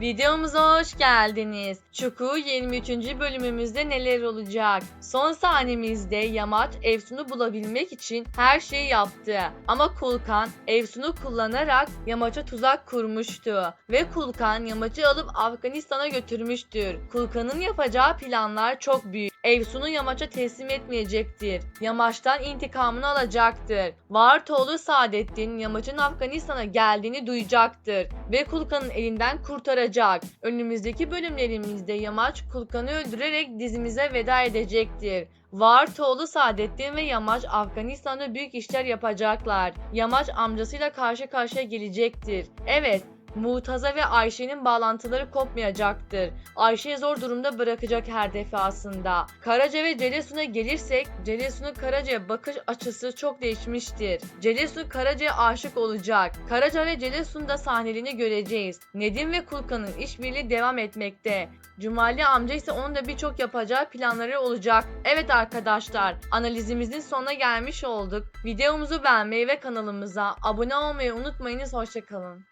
Videomuza hoş geldiniz. Çukur 23. bölümümüzde neler olacak? Son sahnemizde Yamaç Efsun'u bulabilmek için her şeyi yaptı. Ama Kulkan Efsun'u kullanarak Yamaç'a tuzak kurmuştu. Ve Kulkan Yamaç'ı alıp Afganistan'a götürmüştür. Kulkan'ın yapacağı planlar çok büyük. Efsun'u Yamaç'a teslim etmeyecektir. Yamaç'tan intikamını alacaktır. Vartoğlu Saadettin Yamaç'ın Afganistan'a geldiğini duyacaktır ve Kulkan'ın elinden kurtaracak. Önümüzdeki bölümlerimizde Yamaç Kulkan'ı öldürerek dizimize veda edecektir. Vartoğlu Saadettin ve Yamaç Afganistan'da büyük işler yapacaklar. Yamaç amcasıyla karşı karşıya gelecektir. Evet, Murtaza ve Ayşe'nin bağlantıları kopmayacaktır. Ayşe'yi zor durumda bırakacak her defasında. Karaca ve Celesun'a gelirsek, Celesun'un Karaca'ya bakış açısı çok değişmiştir. Celesun Karaca'ya aşık olacak. Karaca ve Celesun da sahnelerini göreceğiz. Nedim ve Kulkan'ın işbirliği devam etmekte. Cumali amca ise onun da birçok yapacağı planları olacak. Evet arkadaşlar, analizimizin sonuna gelmiş olduk. Videomuzu beğenmeyi ve kanalımıza abone olmayı unutmayınız. Hoşçakalın.